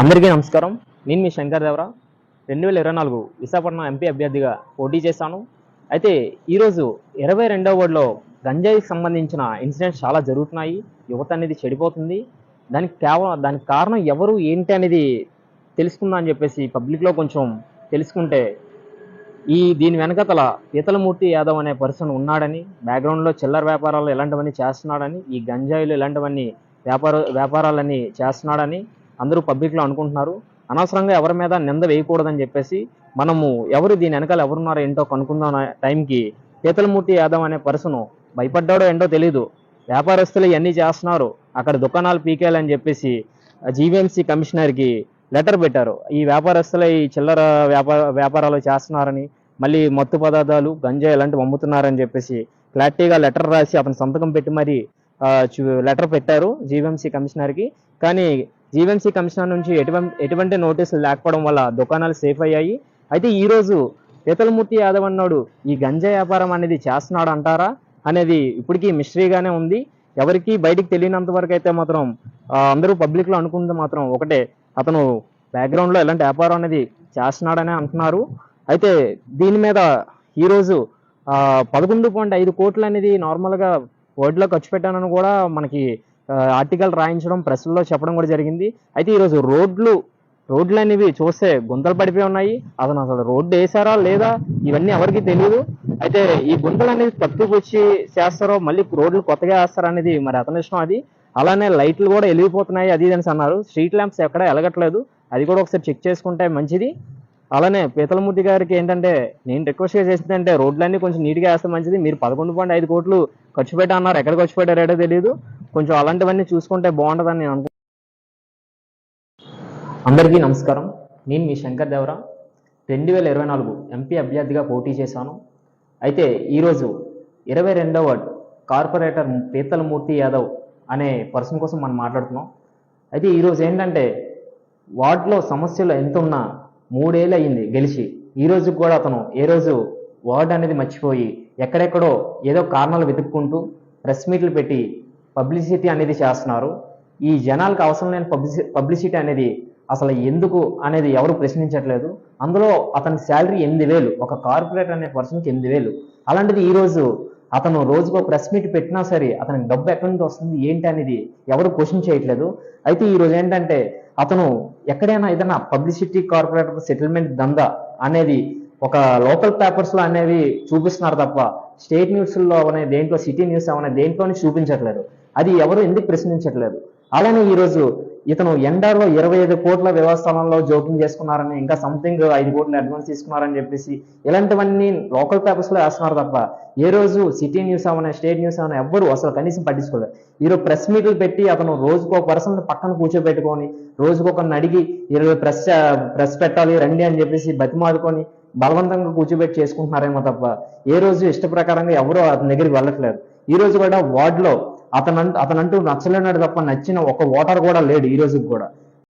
అందరికీ నమస్కారం. నేను మీ శంకర్ దేవరా. రెండు వేల ఇరవై నాలుగు విశాఖపట్నం ఎంపీ అభ్యర్థిగా పోటీ చేశాను. అయితే ఈరోజు ఇరవై రెండవ వార్డులో గంజాయికి సంబంధించిన ఇన్సిడెంట్స్ చాలా జరుగుతున్నాయి. యువత అనేది చెడిపోతుంది. దానికి కేవలం దానికి కారణం ఎవరు ఏంటి అనేది తెలుసుకుందాం అని చెప్పేసి పబ్లిక్లో కొంచెం తెలుసుకుంటే ఈ దీని వెనకతల పీతలమూర్తి యాదవ్ అనే పర్సన్ ఉన్నాడని బ్యాక్గ్రౌండ్లో చిల్లర వ్యాపారాలు ఇలాంటివన్నీ చేస్తున్నాడని ఈ గంజాయిలు ఇలాంటివన్నీ వ్యాపార వ్యాపారాలన్నీ చేస్తున్నాడని అందరూ పబ్లిక్లో అనుకుంటున్నారు. అనవసరంగా ఎవరి మీద నింద వేయకూడదని చెప్పేసి మనము ఎవరు దీని వెనకాల ఎవరున్నారో ఏంటో కనుక్కుందాం టైంకి పీతలమూర్తి యాదవ్ అనే పర్సన్ భయపడ్డాడో ఏంటో తెలీదు. వ్యాపారస్తులు ఇవన్నీ చేస్తున్నారు. అక్కడ దుకాణాలు పీకేయాలని చెప్పేసి జీవీఎంసీ కమిషనర్కి లెటర్ పెట్టారు. ఈ వ్యాపారస్తులు ఈ చిల్లర వ్యాపార వ్యాపారాలు చేస్తున్నారని మళ్ళీ మత్తు పదార్థాలు గంజా ఇలాంటివి అమ్ముతున్నారని చెప్పేసి క్లారిటీగా లెటర్ రాసి అతను సంతకం పెట్టి మరి లెటర్ పెట్టారు జీవీఎంసీ కమిషనర్కి. కానీ జీవెన్సీ కమిషనర్ నుంచి ఎటువంటి ఎటువంటి నోటీసులు లేకపోవడం వల్ల దుకాణాలు సేఫ్ అయ్యాయి. అయితే ఈరోజు రోజు పీతలమూర్తి యాదవ్ అన్నాడు ఈ గంజా వ్యాపారం అనేది చేస్తున్నాడు అంటారా? అనేది ఇప్పటికీ మిస్టరీగానే ఉంది. ఎవరికి బయటికి తెలియనంత వరకు అయితే మాత్రం అందరూ పబ్లిక్లో అనుకుంది మాత్రం ఒకటే. అతను బ్యాక్గ్రౌండ్లో ఎలాంటి వ్యాపారం అనేది చేస్తున్నాడనే అంటున్నారు. అయితే దీని మీద ఈరోజు పదకొండు పాయింట్ ఐదు కోట్లు అనేది నార్మల్గా వర్డ్లో ఖర్చు పెట్టానని కూడా మనకి ఆర్టికల్ రాయించడం ప్రెస్లో చెప్పడం కూడా జరిగింది. అయితే ఈరోజు రోడ్లు రోడ్లు అనేవి చూస్తే గుంతలు పడిపోయి ఉన్నాయి. అతను అసలు రోడ్డు వేసారా లేదా? ఇవన్నీ ఎవరికి తెలియదు అయితే ఈ గుంతలు అనేది తప్పుకొచ్చి చేస్తారో మళ్ళీ రోడ్లు కొత్తగా వేస్తారా అనేది మరి అతని ఇష్టం అది. అలానే లైట్లు కూడా వెలిగిపోతున్నాయి అది ఇది అన్నారు. స్ట్రీట్ ల్యాంప్స్ ఎక్కడ ఎలగట్లేదు అది కూడా ఒకసారి చెక్ చేసుకుంటే మంచిది. అలానే పీతలమూర్తి గారికి ఏంటంటే నేను రిక్వెస్ట్ చేసింది అంటే రోడ్లన్నీ కొంచెం నీట్గా వేస్తే మంచిది. మీరు పదకొండు పాయింట్ ఐదు కోట్లు ఖర్చు పెట్టా అన్నారు. ఎక్కడ ఖర్చు పెట్టారో తెలియదు కొంచెం అలాంటివన్నీ చూసుకుంటే బాగుంటుందని నేను అనుకుంటున్నాను అందరికీ నమస్కారం. నేను మీ శంకర్ దేవరా. రెండు వేల ఇరవై నాలుగు ఎంపీ అభ్యర్థిగా పోటీ చేశాను. అయితే ఈరోజు ఇరవై రెండవ వార్డ్ కార్పొరేటర్ పీతలమూర్తి యాదవ్ అనే పర్సన్ కోసం మనం మాట్లాడుతున్నాం. అయితే ఈరోజు ఏంటంటే వార్డులో సమస్యలు ఎంత ఉన్నా మూడేళ్ళు అయ్యింది గెలిచి. ఈ కూడా అతను ఏ రోజు వార్డ్ అనేది మర్చిపోయి ఎక్కడెక్కడో ఏదో కారణాలు వెతుక్కుంటూ ప్రెస్ మీట్లు పెట్టి పబ్లిసిటీ అనేది చేస్తున్నారు. ఈ జనాలకు అవసరం లేని పబ్లిసి పబ్లిసిటీ అనేది అసలు ఎందుకు అనేది ఎవరు ప్రశ్నించట్లేదు. అందులో అతని శాలరీ ఎనిమిది వేలు ఒక కార్పొరేటర్ అనే పర్సన్కి ఎనిమిది వేలు. అలాంటిది ఈరోజు అతను రోజుకో ప్రెస్ మీట్ పెట్టినా సరే అతనికి డబ్బు ఎక్కడి నుంచి వస్తుంది ఏంటి అనేది ఎవరు క్వశ్చన్ చేయట్లేదు. అయితే ఈ రోజు ఏంటంటే అతను ఎక్కడైనా ఏదైనా పబ్లిసిటీ కార్పొరేటర్ సెటిల్మెంట్ దందా అనేది ఒక లోకల్ పేపర్స్లో అనేవి చూపిస్తున్నారు తప్ప స్టేట్ న్యూస్లో అనే దేంట్లో సిటీ న్యూస్ అనే దేంట్లోని చూపించట్లేదు. అది ఎవరు ఎందుకు ప్రశ్నించట్లేదు? అలానే ఈ రోజు ఇతను ఎండార్లో ఇరవై ఐదు కోట్ల వ్యవస్థలంలో జోక్యం చేసుకున్నారని ఇంకా సంథింగ్ ఐదు కోట్లు అడ్వాన్స్ తీసుకున్నారని చెప్పేసి ఇలాంటివన్నీ లోకల్ పేపర్స్లో వేస్తున్నారు తప్ప ఏ రోజు సిటీ న్యూస్ ఏమైనా స్టేట్ న్యూస్ ఏమైనా ఎవ్వరు అసలు కనీసం పట్టించుకోలేదు. ఈరోజు ప్రెస్ మీట్లు పెట్టి అతను రోజుకో పర్సన్ పక్కన కూర్చోబెట్టుకొని రోజుకొకరిని అడిగి ఈరోజు ప్రెస్ ప్రెస్ పెట్టాలి రండి అని చెప్పేసి బతిమాదుకొని బలవంతంగా కూర్చోబెట్టి చేసుకుంటున్నారేమో తప్ప ఏ రోజు ఇష్ట ప్రకారంగా ఎవరు అతని దగ్గరికి వెళ్ళట్లేదు. ఈ రోజు కూడా వార్డులో అతను అతనంటూ నచ్చలేనాడు తప్ప నచ్చిన ఒక ఓటర్ కూడా లేడు ఈ రోజు కూడా.